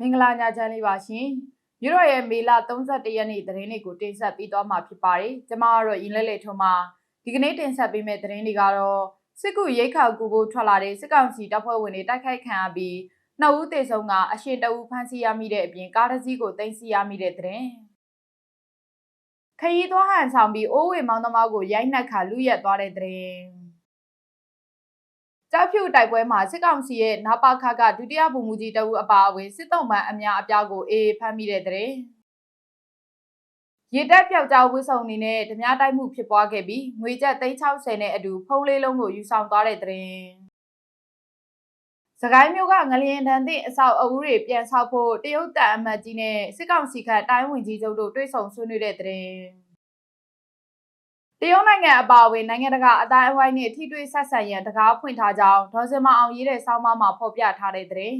မင်္ဂလာညချမ်းလေးပါရှင်မြို့တော်ရဲ့မေလ31ရက်နေ့သတင်းလေးကိုတင်ဆက်ပေးသွားမှာဖြစ်ပါတယ်ကျွန်မကတော့ရင်လဲလေထုံးမှာဒီကနေ့တင်ဆက်ပေးမယ့်သတင်းတွေကတော့စစ်ကူရိတ်ခါကူဖို့ထွက်လာတဲ့စစ်ကောင်စီတပ်ဖွဲ့ဝင်တွေတိုက်ခိုက်ခံရပြီးနှစ်ဦးသေဆုံးကအရှင်တဦးဖမ်းဆီးရမိတဲ့အပြင်ကားတစ်စီးကိုတင်စီရမိတဲ့သတင်းခရီးသွားဟန်ဆောင်ပြီးအိုးဝေမောင်းသမားကိုရိုက်နှက်ခါလူရက်သွားတဲ့သတင်း ကြောက်ဖြူတိုက်ပွဲမှာစစ်ကောင်စီရဲ့နာပါခကဒုတိယဗိုလ်မှူးကြီးတဦးအပါအဝင်စစ်တုံးမှန်အများအပြားကိုအေးဖမ်းမိတဲ့တဲ့ရေတက်ပြောက်ကြားဝှဆုံအနေနဲ့ဓမြတိုက်မှုဖြစ်ပွားခဲ့ပြီးငွေကျပ်360နဲ့အတူဖုံးလေးလုံးကိုယူဆောင်သွားတဲ့တဲ့စကိုင်းမျိုးကငလျင်တန်းသည့်အဆောက်အဦတွေပြန်ဆောက်ဖို့တရုတ်တန်အမတ်ကြီးနဲ့စစ်ကောင်စီခန့်တိုင်းဝင်ကြီးချုပ်တို့တွေ့ဆုံဆွေးနွေးတဲ့တဲ့ တရုတ်နိုင်ငံအပါအဝင်နိုင်ငံတကာအတိုင်းအဝိုင်းနဲ့ထိတွေ့ဆက်ဆံရန်တကားဖွင့်ထားကြောင်းဒေါ်စင်မအောင်ရေးတဲ့ဆောင်းပါးမှာဖော်ပြထားတဲ့တဲ့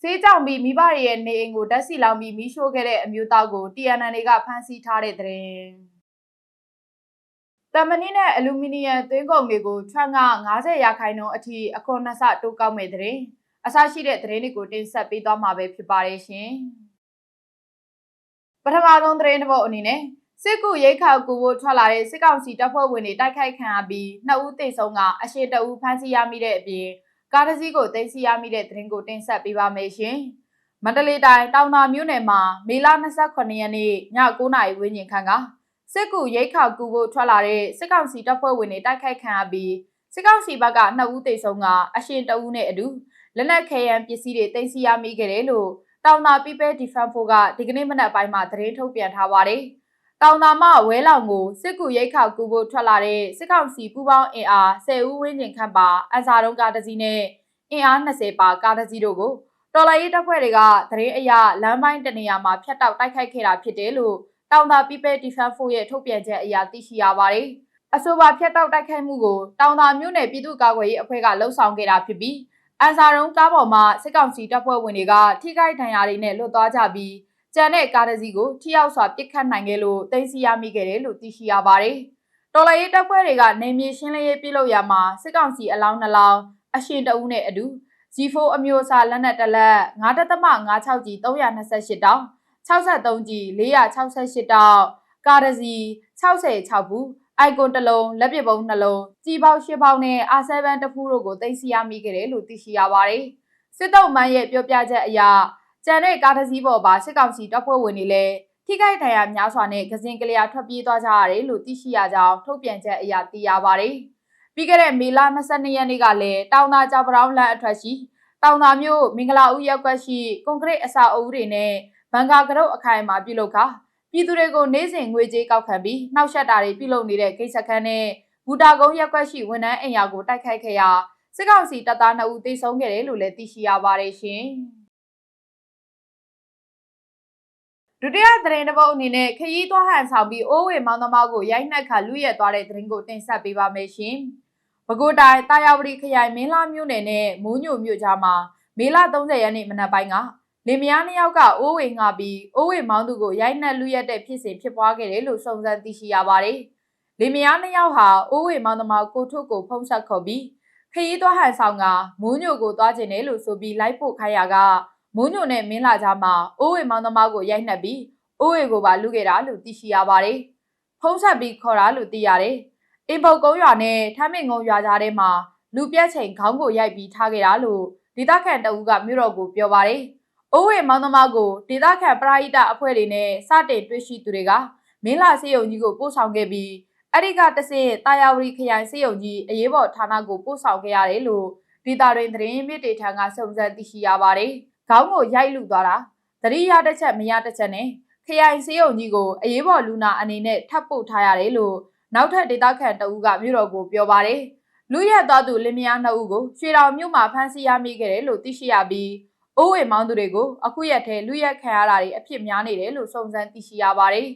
စေးကြောင်ပြီးမိဘတွေရဲ့နေအိမ်ကိုဓာတ်ဆီလောင်ပြီးမိရှို့ခဲ့တဲ့အမျိုးသားကို TNN တွေကဖမ်းဆီးထားတဲ့တဲ့တမနီနဲ့အလူမီနီယံသွင်းကုန်တွေကိုထရန့်က90ရာခိုင်နှုန်းအထိအခွန်နှဆတိုးကောက်မဲ့တဲ့အစရှိတဲ့သတင်းတွေကိုတင်ဆက်ပေးသွားမှာပဲဖြစ်ပါတယ်ရှင်ပထမဆုံးသတင်းတစ်ပုဒ်အနေနဲ့ စစ်ကူရိတ်ခါကူဖို့ထွက်လာတဲ့စစ်ကောင်စီတပ်ဖွဲ့ဝင်တွေတိုက်ခိုက်ခံရပြီးနှစ်ဦးသေဆုံးကအရှိတအူဖမ်းဆီးရမိတဲ့အပြင်ကားတစ်စီးကိုသိမ်းဆည်းရမိတဲ့သတင်းကိုတင်ဆက်ပေးပါမယ်ရှင်။မန္တလေးတိုင်းတောင်သာမြို့နယ်မှာမေလ28ရက်နေ့ည9:00နာရီဝန်းကျင်ခန့်ကစစ်ကူရိတ်ခါကူဖို့ထွက်လာတဲ့စစ်ကောင်စီတပ်ဖွဲ့ဝင်တွေတိုက်ခိုက်ခံရပြီးစစ်ကောင်စီဘက်ကနှစ်ဦးသေဆုံးကအရှင်တဦးနဲ့အတူလက်နက်ခဲယမ်းပစ္စည်းတွေသိမ်းဆည်းရမိခဲ့တယ်လို့တောင်သာ People Defense Force ကဒီကနေ့မနက်ပိုင်းမှာသတင်းထုတ်ပြန်ထားပါတယ်။ တောင်သာမဝဲလောင်ကိုစစ်ကူရိတ်ခါကူဖို့ထွက်လာတဲ့စစ်ကောင်စီပူးပေါင်းအင်အား10ဦးဝန်းကျင်ခန့်ပါအန်စာတုံးကားတစ်စီးနဲ့အင်အား20ပါကားတစ်စီးတို့ကိုတော်လိုင်းရေးတပ်ဖွဲ့တွေကသတင်းအရလမ်းပိုင်းတနေရာမှာဖျက်တောက်တိုက်ခိုက်ခဲ့တာဖြစ်တယ်လို့တောင်သာ People Defense Force ရဲ့ထုတ်ပြန်ချက်အရသိရှိရပါတယ်။အဆိုပါဖျက်တောက်တိုက်ခိုက်မှုကိုတောင်သာမြို့နယ်ပြည်သူ့ကာကွယ်ရေးအဖွဲ့ကလှုံ့ဆော်ခဲ့တာဖြစ်ပြီးအန်စာတုံးကားပေါ်မှာစစ်ကောင်စီတပ်ဖွဲ့ဝင်တွေကထိခိုက်ဒဏ်ရာတွေနဲ့လွတ်သွားကြပြီး ကျန်တဲ့ကားတစ်စီးကိုထိရောက်စွာပစ်ခတ်နိုင်ခဲ့လို့တင်စီရမိခဲ့တယ်လို့သိရှိရပါတယ်။တော်လရေးတပ်ဖွဲ့တွေကနေမြေရှင်းလင်းရေးပြုလုပ်ရာမှာစစ်ကောင်စီအလောင်းနှလောင်းအရှင်တအုပ်နဲ့အတူ G4 အမျိုးအစားလက်နက်တလက်9.56ကြီး328တောင်63ကြီး468တောင်ကားတစ်စီး66ဘူးအိုက်ကွန်တစ်လုံးလက်ပစ်ပုံးနှလုံးကြီးပေါင်း၈ပေါင်းနဲ့ R7 တဖူးတို့ကိုတင်စီရမိခဲ့တယ်လို့သိရှိရပါတယ်။စစ်တုံးမန်းရဲ့ပြောပြချက်အရ ကျန်တဲ့ကားတစ်စီးပေါ်ပါစစ်ကောင်စီတပ်ဖွဲ့ဝင်တွေလည်းထိခိုက်ဒဏ်ရာများစွာနဲ့ကစင်ကလျာထွက်ပြေးသွားကြရတယ်လို့သိရှိရကြောင်းထုတ်ပြန်ချက်အရသိရပါတယ်။ပြီးခဲ့တဲ့မေလ22ရက်နေ့ကလည်းတောင်သာကြောက်ပရောင်းလမ်းအထွက်ရှိတောင်သာမြို့မင်္ဂလာဦးရပ်ကွက်ရှိကွန်ကရစ်အစာအုပ်တွေနဲ့ဘန်ကာကရုတ်အခိုင်အမာပြုလုပ်ခါပြည်သူတွေကိုနေ့စဉ်ငွေကြေးကောက်ခံပြီးနှောက်ယှက်တာတွေပြုလုပ်နေတဲ့ကိစ္စခန်းနဲ့ဘူတာကုန်းရပ်ကွက်ရှိဝန်ထမ်းအိမ်ယာကိုတိုက်ခိုက်ခဲ့ရာစစ်ကောင်စီတပ်သား2ဦးသေဆုံးခဲ့တယ်လို့လည်းသိရှိရပါတယ်ရှင်။ ဒုတိယသတင်းတစ်ပုဒ်အနေနဲ့ခရီးသွားဟန်ဆောင်ပြီးအိုးဝေမောင်းသမားကိုရိုက်နှက်ခါလူရက်သွားတဲ့သတင်းကိုတင်ဆက်ပေးပါမယ်ရှင်။ပဲခူးတိုင်းတာယာဝတီခရိုင်မင်းလာမြို့နယ်နဲ့မိုးညိုမြို့ကြားမှာမေလ30ရက်နေ့မနက်ပိုင်းကလင်မယားနှစ်ယောက်ကအိုးဝေငှပြီးအိုးဝေမောင်းသူကိုရိုက်နှက်လူရက်တဲ့ဖြစ်စဉ်ဖြစ်ပွားခဲ့တယ်လို့စုံစမ်းသိရှိရပါတယ်။လင်မယားနှစ်ယောက်ဟာအိုးဝေမောင်းသမားကိုထုတ်ကိုဖုံးဆက်ခေါ်ပြီးခရီးသွားဟန်ဆောင်ကမိုးညိုကိုသွားခြင်းတယ်လို့ဆိုပြီးလိုက်ပို့ခိုင်းရက မိုးညိုနဲ့မင်းလာကြားမှာအိုးဝေမောင်သမားကိုရိုက်နှက်ပြီးအိုးဝေကိုပါလူခဲ့တာလို့သိရှိရပါတယ်။ဖုံးဆက်ပြီးခေါ်တာလို့သိရတယ်။အင်ပုတ်ကုန်းရွာနဲ့ထမ်းမင်ကုန်းရွာကြားထဲမှာလူပြက်ချိန်ခေါင်းကိုရိုက်ပြီးထားခဲ့တာလို့ဒေသခံတအူးကမြို့တော်ကိုပြောပါတယ်။အိုးဝေမောင်သမားကိုဒေသခံပရာဟိတအဖွဲ့တွေနဲ့စတင်တွေ့ရှိသူတွေကမင်းလာစေယုံကြီးကိုပို့ဆောင်ခဲ့ပြီးအဲ့ဒီကတဆင့်တာယာဝတီခရိုင်စေယုံကြီးအရေးပေါ်ဌာနကိုပို့ဆောင်ခဲ့ရတယ်လို့ဒေတာတွင်သတင်းမြစ်တေထံကစုံစမ်းသိရှိရပါတယ်။ ခေါင်းကိုရိုက်လူသွားတာသတိရတစ်ချက်မရတစ်ချက်နဲ့ခရိုင်စေးရုံကြီးကိုအရေးပေါ်လူနာအနေနဲ့ထပ်ပို့ထားရတယ်လို့နောက်ထပ်ဒေသခံတအူးကမြို့တော်ကိုပြောပါတယ်လူရက်သွားသူလင်မယားနှစ်ဦးကိုရွှေတောင်မြို့မှာဖမ်းဆီးရမိခဲ့တယ်လို့သိရှိရပြီးအိုးဝေမောင်းသူတွေကိုအခုရက်ထဲလူရက်ခံရတာတွေအဖြစ်များနေတယ်လို့စုံစမ်းသိရှိရပါတယ်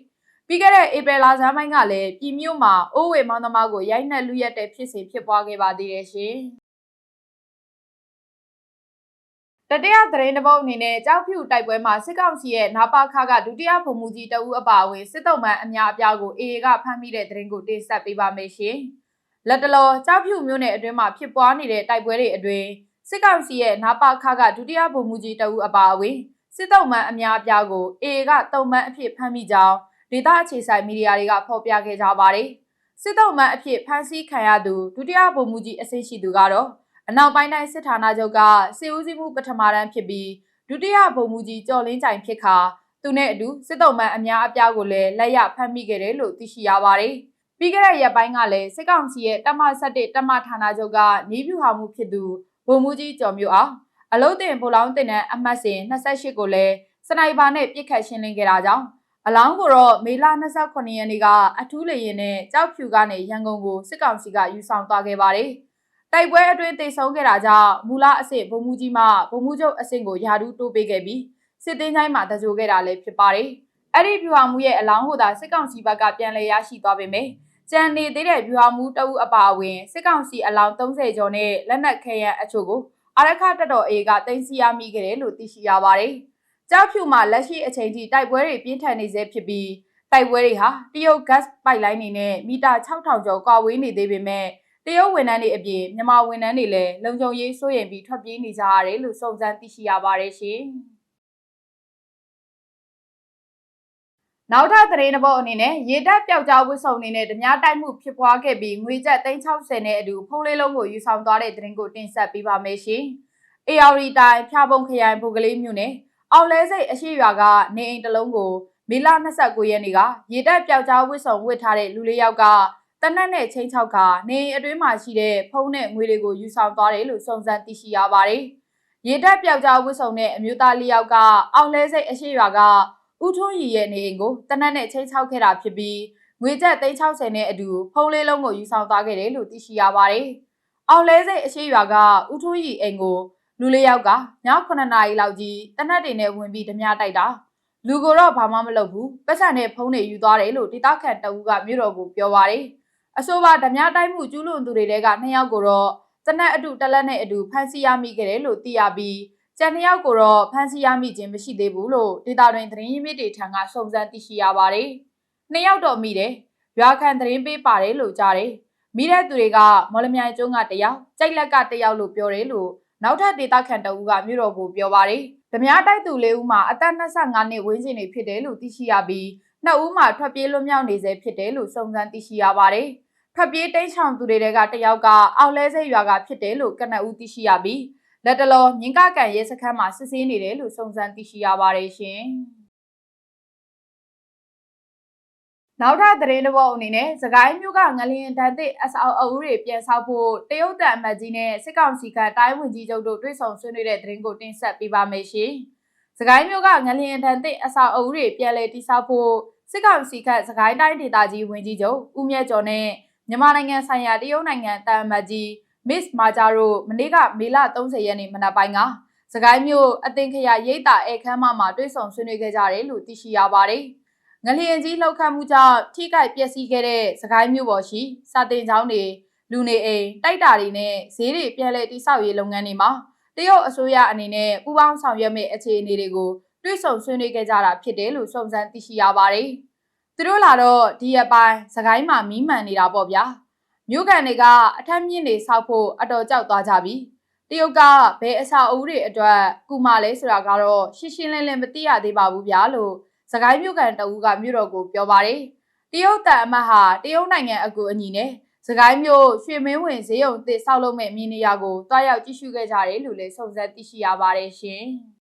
ပြီးခဲ့တဲ့ဧပြီလဆန်းပိုင်းကလည်းပြည်မြို့မှာအိုးဝေမောင်းသမားကိုရိုက်နှက်လူရက်တဲ့ဖြစ်စဉ်ဖြစ်ပွားခဲ့ပါသေးတယ်ရှင်။ တတိယသတင်းတစ်ပုဒ်အနေနဲ့ကြောက်ဖြူတိုက်ပွဲမှာစစ်ကောင်စီရဲ့နာပါခကဒုတိယဗိုလ်မှူးကြီးတဦးအပါအဝင်စစ်တုံးမှန်အများအပြားကိုအေအေကဖမ်းမိတဲ့သတင်းကိုတင်ဆက်ပေးပါမယ်ရှင်။လက်တလောကြောက်ဖြူမြို့နယ်အတွင်းမှာဖြစ်ပွားနေတဲ့တိုက်ပွဲတွေအတွင်းစစ်ကောင်စီရဲ့နာပါခါကဒုတိယဗိုလ်မှူးကြီးတအူအပါအဝင်စစ်တုံးမှန်အများအပြားကို AA ကတုံမှန်အဖြစ်ဖမ်းမိကြောင်းဒေသအခြေဆိုင်မီဒီယာတွေကဖော်ပြခဲ့ကြပါတယ်။စစ်တုံးမှန်အဖြစ်ဖမ်းဆီးခံရသူဒုတိယဗိုလ်မှူးကြီးအဆင့်ရှိသူကတော့ အနောက်ပိုင်းတိုင်းစစ်ဌာနချုပ်ကစစ်ဦးစီးမှုပထမတန်းဖြစ်ပြီးဒုတိယဗိုလ်မှူးကြီးကျော်လင်းကြိုင်ဖြစ်ခါသူနဲ့အတူစစ်တုံးမှန်အများအပြားကိုလည်းလက်ရဖမ်းမိခဲ့တယ်လို့သိရှိရပါတယ်။ပြီးခဲ့တဲ့ရက်ပိုင်းကလည်းစစ်ကောင်စီရဲ့တမ17တမဌာနချုပ်ကနေပြူဟာမှုဖြစ်သူဗိုလ်မှူးကြီးကျော်မျိုးအောင်အလုတ်တင်ဗိုလ်လောင်းတင်တဲ့အမှတ်စဉ်28ကိုလည်းစနိုက်ပါနဲ့ပြစ်ခတ်ရှင်းလင်းခဲ့တာကြောင့်အလောင်းကိုတော့မေလ29ရက်နေ့ကအထူးလေရင်နဲ့ကြောက်ဖြူကနေရန်ကုန်ကိုစစ်ကောင်စီကယူဆောင်သွားခဲ့ပါတယ်။ တိုက်ပွဲအတွင်းတိတ်ဆုံးခဲ့တာကြောင့်မူလအစ်စ်ဗိုလ်မှူးကြီးမှဗိုလ်မှူးချုပ်အဆင့်ကိုယာဒူးတိုးပေးခဲ့ပြီးစစ်တင်းချိုင်းမှာတကြိုခဲ့တာလည်းဖြစ်ပါတယ်။အဲ့ဒီပြူဟာမှုရဲ့အလောင်းကိုသာစစ်ကောင်စီဘက်ကပြန်လည်ရရှိသွားပေမယ့်ကြံနေသေးတဲ့ပြူဟာမှုတအုပ်အပါအဝင်စစ်ကောင်စီအလောင်း30ကျော်နဲ့လက်နက်ခဲယံအချို့ကိုအာရခတက်တော်အေကတင်စီရမိခဲ့တယ်လို့သိရှိရပါတယ်။ကြောက်ဖြူမှာလက်ရှိအချိန်ထိတိုက်ပွဲတွေပြင်းထန်နေဆဲဖြစ်ပြီးတိုက်ပွဲတွေဟာတရုတ် gas pipeline နေနဲ့မီတာ6000ကျော်ကွာဝေးနေသေးပေမဲ့ တရုတ်ဝန်ထမ်းတွေအပြင်မြန်မာဝန်ထမ်းတွေလည်းလုံခြုံရေးစိုးရိမ်ပြီးထွက်ပြေးနေကြရတယ်လို့စုံစမ်းသိရှိရပါတယ်ရှင်။နောက်ထပ်သတင်းတစ်ပုဒ်အနေနဲ့ရေတပ်ပျောက်ကြားဝစ်စုံနေနဲ့ဓမြတိုက်မှုဖြစ်ပွားခဲ့ပြီးငွေကျပ်360နဲ့အတူဖုံးလေးလုံးကိုယူဆောင်သွားတဲ့သတင်းကိုတင်ဆက်ပေးပါမယ်ရှင်။ AR တိုင်းဖြာပုံခရိုင်ဘုကလေးမြို့နယ်အောင်လဲစိတ်အရှိရွာကနေအိမ်တစ်လုံးကိုမေလ29ရက်နေ့ကရေတပ်ပျောက်ကြားဝစ်စုံဝစ်ထားတဲ့လူလေးယောက်က တနက်နဲ့ချင်းချောက်ကနေအတွင်းမှာရှိတဲ့ဖုံးနဲ့ငွေတွေကိုယူဆောင်သွားတယ်လို့စုံစမ်းသိရှိရပါတယ်။ရေတပ်ပျောက်ကြားဝစ်စုံတဲ့အမျိုးသားလေးယောက်ကအောင်လဲစိတ်အရှိရွာကဦးထွန်းရီရဲ့နေအိမ်ကိုတနက်နဲ့ချင်းချောက်ခဲ့တာဖြစ်ပြီးငွေကျပ်360နဲ့အတူဖုံးလေးလုံးကိုယူဆောင်သွားခဲ့တယ်လို့သိရှိရပါတယ်။အောင်လဲစိတ်အရှိရွာကဦးထွန်းရီအိမ်ကိုလူလေးယောက်ကည9နာရီလောက်ကြီးတနက်တွေနဲ့ဝင်ပြီးဓမြတိုက်တာလူကိုတော့ဘာမှမလုပ်ဘူးပတ်စံနဲ့ဖုံးနေယူသွားတယ်လို့ဒေသခံတအူးကမြို့တော်ကိုပြောပါတယ် အဆိုပါဓမြတိုက်မှုကျူးလွန်သူတွေတဲကနှစ်ယောက်ကိုတော့တနက်အတူတလက်နဲ့အတူဖမ်းဆီးရမိခဲ့တယ်လို့သိရပြီးကျန်နှစ်ယောက်ကိုတော့ဖမ်းဆီးရမိခြင်းမရှိသေးဘူးလို့ဒေတာတွင်သတင်းရင်းမြစ်တွေထံကစုံစမ်းသိရှိရပါတယ်။နှစ်ယောက်တော့မိတယ်။ရွာခံသတင်းပေးပါတယ်လို့ကြားတယ်။မိတဲ့သူတွေကမော်လမြိုင်ကျွန်းကတယောက်၊ကြိုက်လက်ကတယောက်လို့ပြောတယ်လို့နောက်ထပ်ဒေတာခန်တအူးကမြို့တော်ကိုပြောပါတယ်။ဓမြတိုက်သူလေးဦးမှာအသက်25နှစ်ဝန်းကျင်နေဖြစ်တယ်လို့သိရှိရပြီးနှစ်ဦးမှာထွက်ပြေးလွတ်မြောက်နေဆဲဖြစ်တယ်လို့စုံစမ်းသိရှိရပါတယ်။ ထွက်ပြေးတိတ်ဆောင်သူတွေကတယောက်ကအောက်လဲစိတ်ရွာကဖြစ်တယ်လို့ကနအူးသိရှိရပြီးလက်တလောမြင်းကကန်ရဲစခန်းမှာစစ်ဆေးနေတယ်လို့စုံစမ်းသိရှိရပါတယ်ရှင်။နောက်ထပ်သတင်းတစ်ပုဒ်အနေနဲ့စကိုင်းမြို့ကငလျင်တန်သစ်အဆောက်အဦတွေပြန်ဆောက်ဖို့တရုတ်တန်အမတ်ကြီးနဲ့စစ်ကောင်စီကတိုင်းဝင်ကြီးချုပ်တို့တွေ့ဆုံဆွေးနွေးတဲ့သတင်းကိုတင်ဆက်ပေးပါမယ်ရှင်။စကိုင်းမြို့ကငလျင်တန်သစ်အဆောက်အဦတွေပြန်လည်တည်ဆောက်ဖို့စစ်ကောင်စီကစကိုင်းတိုင်းဒေသကြီးဝင်ကြီးချုပ်ဦးမြတ်ကျော်နဲ့ မြန်မာနိုင်ငံဆိုင်ရာတရုတ်နိုင်ငံတန်အမတ်ကြီး Miss Maja တို့မနေ့ကမေလ30ရက်နေ့မနက်ပိုင်းကစကိုင်းမြို့အသင်ခရရိတ်တာဧခမ်းမမှာတွေ့ဆုံဆွေးနွေးခဲ့ကြတယ်လို့သိရှိရပါတယ်။ငလျင်ကြီးလှုပ်ခတ်မှုကြောင့်ထိခိုက်ပျက်စီးခဲ့တဲ့စကိုင်းမြို့ပေါ်ရှိစာတင်ကျောင်းတွေလူနေအိမ်တိုက်တာတွေနဲ့ဈေးတွေပြန်လည်တိစောက်ရေးလုပ်ငန်းတွေမှာတရုတ်အစိုးရအနေနဲ့ပူးပေါင်းဆောင်ရွက်မယ့်အခြေအနေတွေကိုတွေ့ဆုံဆွေးနွေးခဲ့ကြတာဖြစ်တယ်လို့စုံစမ်းသိရှိရပါတယ်။ သူတို့လာတော့ဒီရက်ပိုင်းစကိုင်းမှာမီးမှန်နေတာပေါ့ဗျာ။မြို့ကန်တွေကအထက်မြင့်တွေဆောက်ဖို့အတော်ကြောက်သွားကြပြီတရုတ်ကဘယ်အစာအုပ်တွေအတွက်ကူမလဲဆိုတာကတော့ရှင်းရှင်းလင်းလင်းမသိရသေးပါဘူးဗျာလို့စကိုင်းမြို့ကန်တအူးကမြို့တော်ကိုပြောပါတယ်တရုတ်တန်အမတ်ဟာတရုတ်နိုင်ငံအကူအညီနဲ့စကိုင်းမြို့ရွှေမင်းဝင်ဈေးရုံတစ်ဆောက်လုပ်မဲ့မြင်းနေရာကိုတွားရောက်ကြည့်ရှုခဲ့ကြတယ်လို့လည်းစုံစမ်းသိရှိရပါတယ်ရှင်။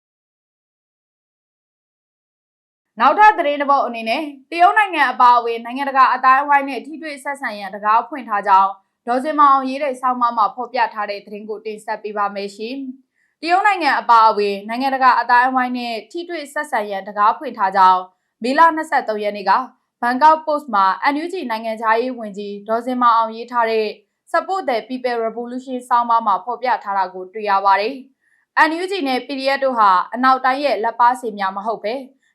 နောက်ထပ်သတင်းတစ်ပုဒ်အနေနဲ့တရုတ်နိုင်ငံအပါအဝင်နိုင်ငံတကာအတိုင်းအဝိုင်းနဲ့ထိတွေ့ဆက်ဆံရန်တကားဖွင့်ထားကြောင်းဒေါ်စင်မအောင်ရေးတဲ့ဆောင်းပါးမှာဖော်ပြထားတဲ့သတင်းကိုတင်ဆက်ပေးပါမယ်ရှင်။တရုတ်နိုင်ငံအပါအဝင်နိုင်ငံတကာအတိုင်းအဝိုင်းနဲ့ထိတွေ့ဆက်ဆံရန်တကားဖွင့်ထားကြောင်းမေလ23ရက်နေ့ကဘန်ကောက်ပို့စ်မှာ NUG နိုင်ငံသားရေးဝန်ကြီးဒေါ်စင်မအောင်ရေးထားတဲ့ Support the People Revolution ဆောင်းပါးမှာဖော်ပြထားတာကိုတွေ့ရပါတယ်။ NUG နဲ့ PDF တို့ဟာအနောက်တိုင်းရဲ့လက်ပါစီများမဟုတ်ပဲ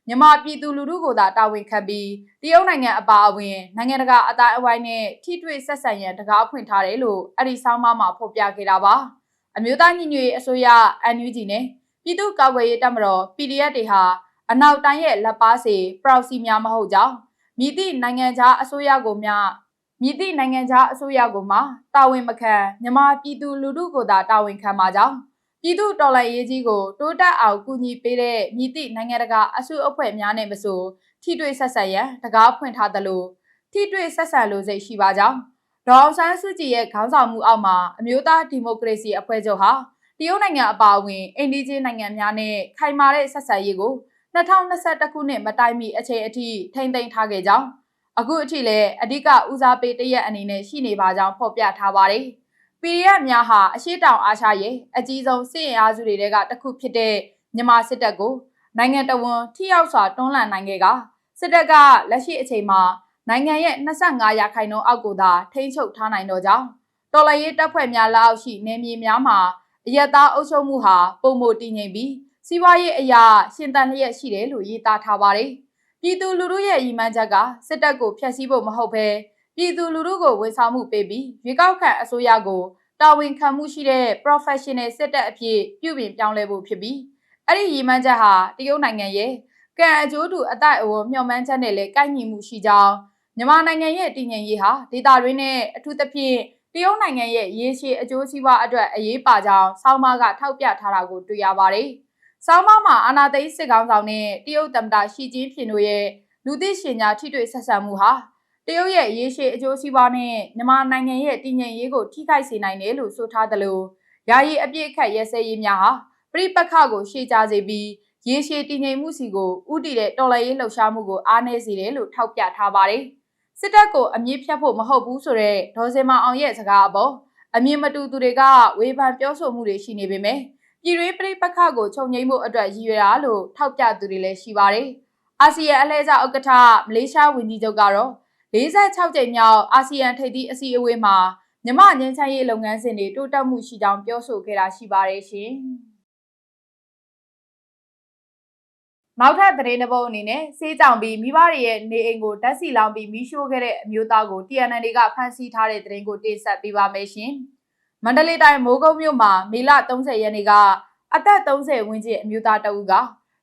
မြန်မာပြည်သူလူထုကိုသာတာဝန်ခံပြီးတရုတ်နိုင်ငံအပါအဝင်နိုင်ငံတကာအတိုင်းအဝိုင်းနဲ့ထိတွေ့ဆက်ဆံရန်တကားဖွင့်ထားတယ်လို့အဲ့ဒီဆောင်းပါးမှာဖော်ပြခဲ့တာပါအမျိုးသားညီညွတ်ရေးအစိုးရ NUG နဲ့ပြည်သူ့ကာကွယ်ရေးတပ်မတော် PDF တွေဟာအနောက်တိုင်းရဲ့လက်ပါစီ proxy များမဟုတ်ကြောင်းမြည်သည့်နိုင်ငံခြားအစိုးရကိုမျှမြည်သည့်နိုင်ငံခြားအစိုးရကိုမှတာဝန်မခံမြန်မာပြည်သူလူထုကိုသာတာဝန်ခံပါကြောင်း ပြည်သူတော်လှန်ရေးကြီးကိုတိုးတက်အောင်ကူညီပေးတဲ့မြည်သည့်နိုင်ငံတကာအစုအဖွဲ့များနဲ့မဆိုထိတွေ့ဆက်ဆံရန်တကားဖွင့်ထားသလိုထိတွေ့ဆက်ဆံလိုစိတ်ရှိပါကြောင်းဒေါအောင်ဆန်းစုကြည်ရဲ့ခေါင်းဆောင်မှုအောက်မှာအမျိုးသားဒီမိုကရေစီအဖွဲ့ချုပ်ဟာတရုတ်နိုင်ငံအပါအဝင်အိန္ဒိချင်းနိုင်ငံများနဲ့ခိုင်မာတဲ့ဆက်ဆံရေးကို2021ခုနှစ်မတိုင်မီအချိန်အထိထိမ့်သိမ်းထားခဲ့ကြောင်းအခုအထိလည်းအဓိကဦးစားပေးတရက်အနေနဲ့ရှိနေပါကြောင်းဖော်ပြထားပါတယ်။ PDF များဟာအရှိတောင်အာရှရဲ့အကြီးဆုံးစစ်ရင်အားစုတွေကတစ်ခုဖြစ်တဲ့မြန်မာစစ်တပ်ကိုနိုင်ငံတော်ဝန်ထိရောက်စွာတွန်းလှန်နိုင်ခဲ့ကစစ်တပ်ကလက်ရှိအချိန်မှာနိုင်ငံရဲ့25ရာခိုင်နှုန်းအောက်ကိုသာထိန်းချုပ်ထားနိုင်တော့ကြောင်းတော်လှန်ရေးတပ်ဖွဲ့များလက်အောက်ရှိနေမြေများမှာအယက်သားအုပ်ချုပ်မှုဟာပုံမတည်ငြိမ်ပြီးစီးပွားရေးအရာရှင်သန်လျက်ရှိတယ်လို့ရေးသားထားပါတယ်။ပြည်သူလူထုရဲ့ရည်မှန်းချက်ကစစ်တပ်ကိုဖျက်ဆီးဖို့မဟုတ်ဘဲ ပြည်သူလူထုကိုဝန်ဆောင်မှုပေးပြီးရွေးကောက်ခံအစိုးရကိုတာဝန်ခံမှုရှိတဲ့ professional စစ်တပ်အဖြစ်ပြုပြင်ပြောင်းလဲဖို့ဖြစ်ပြီးအဲ့ဒီရည်မှန်းချက်ဟာတရုတ်နိုင်ငံရဲ့ကံအကျိုးတူအတိုက်အဝမျှော်မှန်းချက်နဲ့လည်းကိုက်ညီမှုရှိကြောင်းမြန်မာနိုင်ငံရဲ့တည်ငြိမ်ရေးဟာဒေသတွင်းနဲ့အထူးသဖြင့်တရုတ်နိုင်ငံရဲ့ရေရှည်အကျိုးစီးပွားအတွက်အရေးပါကြောင်းဆောင်းပါးကထောက်ပြထားတာကိုတွေ့ရပါတယ်။ဆောင်းပါးမှာအာနာသိန်းစစ်ကောင်ဆောင်နဲ့တရုတ်သမ္မတရှီကျင်းဖျင်တို့ရဲ့လူသိရှင်ကြားထိတွေ့ဆက်ဆံမှုဟာ တရုတ်ရဲ့ရေရှည်အကျိုးစီးပွားနဲ့မြန်မာနိုင်ငံရဲ့တည်ငြိမ်ရေးကိုထိခိုက်စေနိုင်တယ်လို့ဆိုထားသလိုယာယီအပြည့်အခတ်ရဲစဲရေးများဟာပြိပက္ခကိုရှေ့ကြစေပြီးရေရှည်တည်ငြိမ်မှုစီကိုဥတည်တဲ့တော်လှန်ရေးလှုပ်ရှားမှုကိုအားနည်းစေတယ်လို့ထောက်ပြထားပါတယ်။စစ်တပ်ကိုအမြင့်ဖြတ်ဖို့မဟုတ်ဘူးဆိုတဲ့ဒေါ်စင်မအောင်ရဲ့စကားအပေါ်အမြင့်မတူသူတွေကဝေဖန်ပြောဆိုမှုတွေရှိနေပေမဲ့ပြည်တွင်းပြိပက္ခကိုချုပ်ငြိမ်းဖို့အတွက်ရည်ရွယ်တာလို့ထောက်ပြသူတွေလည်းရှိပါတယ်။အာဆီယံအလှည့်ကျဥက္ကဋ္ဌမလေးရှားဝန်ကြီးချုပ်ကတော့ 46ကြိမ်မြောက်အာဆီယံထိပ်သီးအစည်းအဝေးမှာမြမငင်းချမ်းရေးလုပ်ငန်းစဉ်တွေတိုးတက်မှုရှိကြောင်းပြောဆိုခဲ့တာရှိပါတယ်ရှင်။နောက်ထပ်သတင်းတစ်ပုဒ်အနေနဲ့စေးကြောင်ပြီးမိဘတွေရဲ့နေအိမ်ကိုဓာတ်ဆီလောင်ပြီးမိရှို့ခဲ့တဲ့အမျိုးသားကို TNN တွေကဖမ်းဆီးထားတဲ့သတင်းကိုတင်ဆက်ပေးပါမယ်ရှင်။မန္တလေးတိုင်းမိုးကုတ်မြို့မှာမေလ30ရက်နေ့ကအသက်30ဝန်းကျင်အမျိုးသားတအုပ်က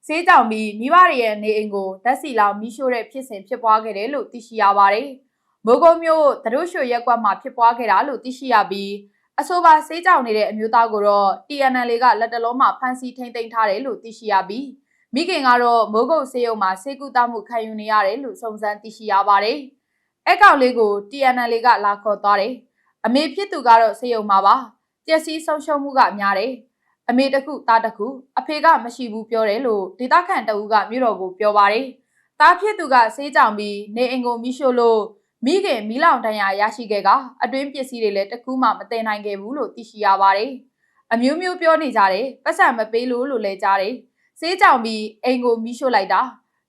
စေးကြောင်ပြီးမိဘတွေရဲ့နေအိမ်ကိုဓာတ်ဆီလောင်မိရှို့တဲ့ဖြစ်စဉ်ဖြစ်ပွားခဲ့တယ်လို့သိရှိရပါတယ်။မိုးကုတ်မြို့သတို့ရွှေရက်ကွက်မှာဖြစ်ပွားခဲ့တာလို့သိရှိရပြီးအဆိုပါစေးကြောင်နေတဲ့အမျိုးသားကိုတော့ TNL ကလက်တလုံးမှာဖမ်းဆီးထိန်းသိမ်းထားတယ်လို့သိရှိရပြီးမိခင်ကတော့မိုးကုတ်ဆေးရုံမှာဆေးကုသမှုခံယူနေရတယ်လို့စုံစမ်းသိရှိရပါတယ်။အဲကောင်လေးကို TNL ကလာခေါ်သွားတယ်။အမေဖြစ်သူကတော့ဆေးရုံမှာပါ။ပျက်စီးဆုံးရှုံးမှုကများတယ်။ အမေတခုသားတခုအဖေကမရှိဘူးပြောတယ်လို့ဒေသခံတအူးကမြို့တော်ကိုပြောပါတယ်။သားဖြစ်သူကဆေးကြောင်ပြီးနေအိမ်ကိုမိရှို့လို့မိခင်မီးလောင်တန်ရာရရှိခဲ့ကအတွင်းပစ္စည်းတွေလည်းတကူးမှမတင်နိုင်ခဲ့ဘူးလို့သိရှိရပါတယ်။အမျိုးမျိုးပြောနေကြတယ်ပတ်စံမပေးလို့လို့လည်းကြားတယ်။ဆေးကြောင်ပြီးအိမ်ကိုမီးရှို့လိုက်တာ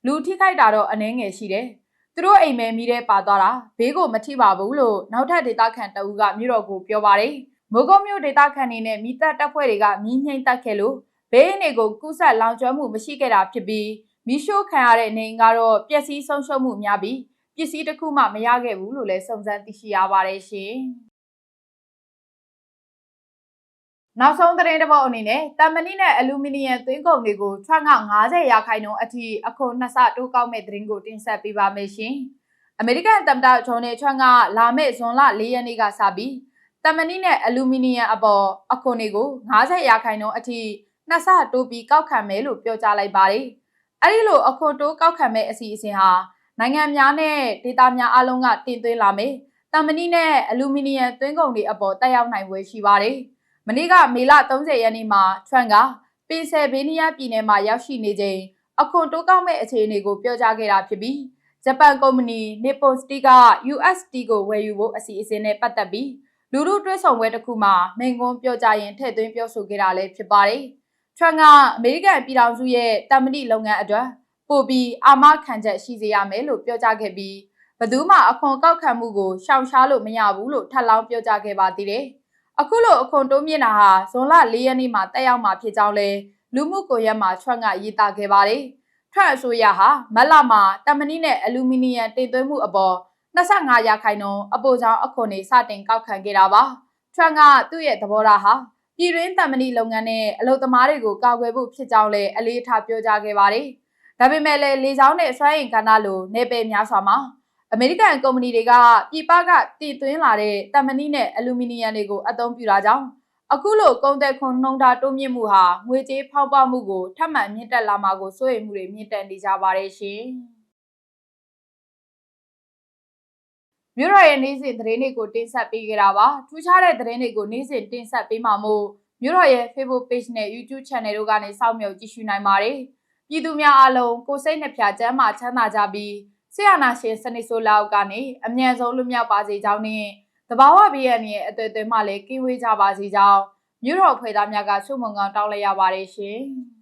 လူထိခိုက်တာတော့အနှဲငယ်ရှိတယ်သူတို့အိမ်မဲမီးတဲ့ပါသွားတာဘေးကိုမထိပါဘူးလို့နောက်ထပ်ဒေသခံတအူးကမြို့တော်ကိုပြောပါတယ် မိုးကုတ်မြို့ဒေသခံတွေနဲ့မိသက်တပ်ဖွဲ့တွေကမီးငိမ့်တက်ခဲ့လို့ဘေးအနေကိုကုဆက်လောင်ကျွမ်းမှုမရှိခဲ့တာဖြစ်ပြီးမီးရှို့ခံရတဲ့နေအိမ်ကတော့ပျက်စီးဆုံးရှုံးမှုများပြီးပစ္စည်းတစ်ခုမှမရခဲ့ဘူးလို့လည်းစုံစမ်းသိရှိရပါတယ်ရှင်။နောက်ဆုံးသတင်းတစ်ပုဒ်အနေနဲ့တမ်မဏိနဲ့အလူမီနီယံသွင်းကုန်တွေကိုချွတ်ငေါ90ရာခိုင်နှုန်းအထိအခွန်နှစ်ဆတိုးကောက်မဲ့သတင်းကိုတင်ဆက်ပေးပါမယ်ရှင်။အမေရိကန်သမ္မတဂျွန်နယ်ချွတ်ကလာမယ့်ဇွန်လ၄ရက်နေ့ကစပြီး တမ်မဏိနဲ့အလူမီနီယံအပေါ်အခွန်တွေကို90ရာခိုင်နှုန်းအထိနှစ်ဆတိုးပြီးကောက်ခံမယ်လို့ပြောကြားလိုက်ပါတယ်။အဲဒီလိုအခွန်တိုးကောက်ခံမဲ့အစီအစဉ်ဟာနိုင်ငံများနဲ့ဒေသများအလုံးကတင်သွင်းလာမယ်။တမ်မဏိနဲ့အလူမီနီယံသွင်းကုန်တွေအပေါ်တက်ရောက်နိုင်ွယ်ရှိပါတယ်။မနေ့ကမေလ30ရက်နေ့မှာထရန့်ကပင်ဆယ်ဗေးနီးယားပြည်နယ်မှာရောက်ရှိနေချိန်အခွန်တိုးကောက်မဲ့အခြေအနေကိုပြောကြားခဲ့တာဖြစ်ပြီးဂျပန်ကုမ္ပဏီ Nippon Steel က USD ကိုဝယ်ယူဖို့အစီအစဉ်နဲ့ပတ်သက်ပြီး လူမှုတွဲဆောင်ပွဲတစ်ခုမှာမိန့်ခွန်းပြောကြားရင်းထည့်သွင်းပြောဆိုခဲ့တာလည်းဖြစ်ပါတယ်။ထရန့်ကအမေရိကန်ပြည်ထောင်စုရဲ့တမ္ပတိလုပ်ငန်းအတွက်ပို့ပြီးအာမခံချက်ရှိစေရမယ်လို့ပြောကြားခဲ့ပြီးဘယ်သူမှအခွန်ကောက်ခံမှုကိုရှောင်ရှားလို့မရဘူးလို့ထပ်လောင်းပြောကြားခဲ့ပါသေးတယ်။အခုလိုအခွန်တိုးမြင့်တာဟာဇွန်လ၄ရက်နေ့မှာတက်ရောက်မှာဖြစ်ကြောင်းလဲလူမှုကွန်ရက်မှာထရန့်ကရေးသားခဲ့ပါတယ်။ထရန့်အစိုးရဟာမက်လာမှာတမနီနဲ့အလူမီနီယံတင်သွင်းမှုအပေါ် 25ရာခိုင်နှုန်းအပိုဆောင်အခွန်တွေစတင်ကောက်ခံခဲ့တာပါ။ထရန့်ကသူ့ရဲ့သဘောထားဟာပြည်တွင်းတမနီလုပ်ငန်းနဲ့အလုပ်သမားတွေကိုကာကွယ်ဖို့ဖြစ်ကြောင်းလည်းအလေးထားပြောကြားခဲ့ပါတယ်။ဒါပေမဲ့လည်းလေကြောင်းနဲ့စွမ်းအင်ကဏ္ဍလိုနေပယ်များစွာမှာအမေရိကန်ကုမ္ပဏီတွေကပြည်ပကတည်သွင်းလာတဲ့တမနီနဲ့အလူမီနီယံတွေကိုအသုံးပြုတာကြောင့်အခုလိုကုန်သက်ခွန်နှုံတာတိုးမြင့်မှုဟာငွေကြေးဖောက်ပွားမှုကိုထပ်မံမြင့်တက်လာမှာကိုစိုးရိမ်မှုတွေမြင့်တက်နေကြပါတယ်ရှင်။ မြို့တော်ရဲ့နေ့စဉ်သတင်းတွေကိုတင်ဆက်ပေးကြတာပါ။ထူးခြားတဲ့သတင်းတွေကိုနေ့စဉ်တင်ဆက်ပေးမှာမို့မြို့တော်ရဲ့ Facebook Page နဲ့ YouTube Channel တို့ကနေစောင့်မျှော်ကြည့်ရှုနိုင်ပါတယ်။ပြည်သူများအားလုံးကိုယ်စိတ်နှဖျားကျန်းမာချမ်းသာကြပြီးဆရာနာရှင်စနစ်ဆိုးလောက်ကနေအမြန်ဆုံးလွတ်မြောက်ပါစေကြောင်းနဲ့တဘာဝဘေးရန်ရဲ့အသွေးအသွေးမှလည်းကင်းဝေးကြပါစေကြောင်းမြို့တော်ဖွဲ့သားများကဆုမွန်ကောင်းတောင်းလိုက်ရပါတယ်ရှင်။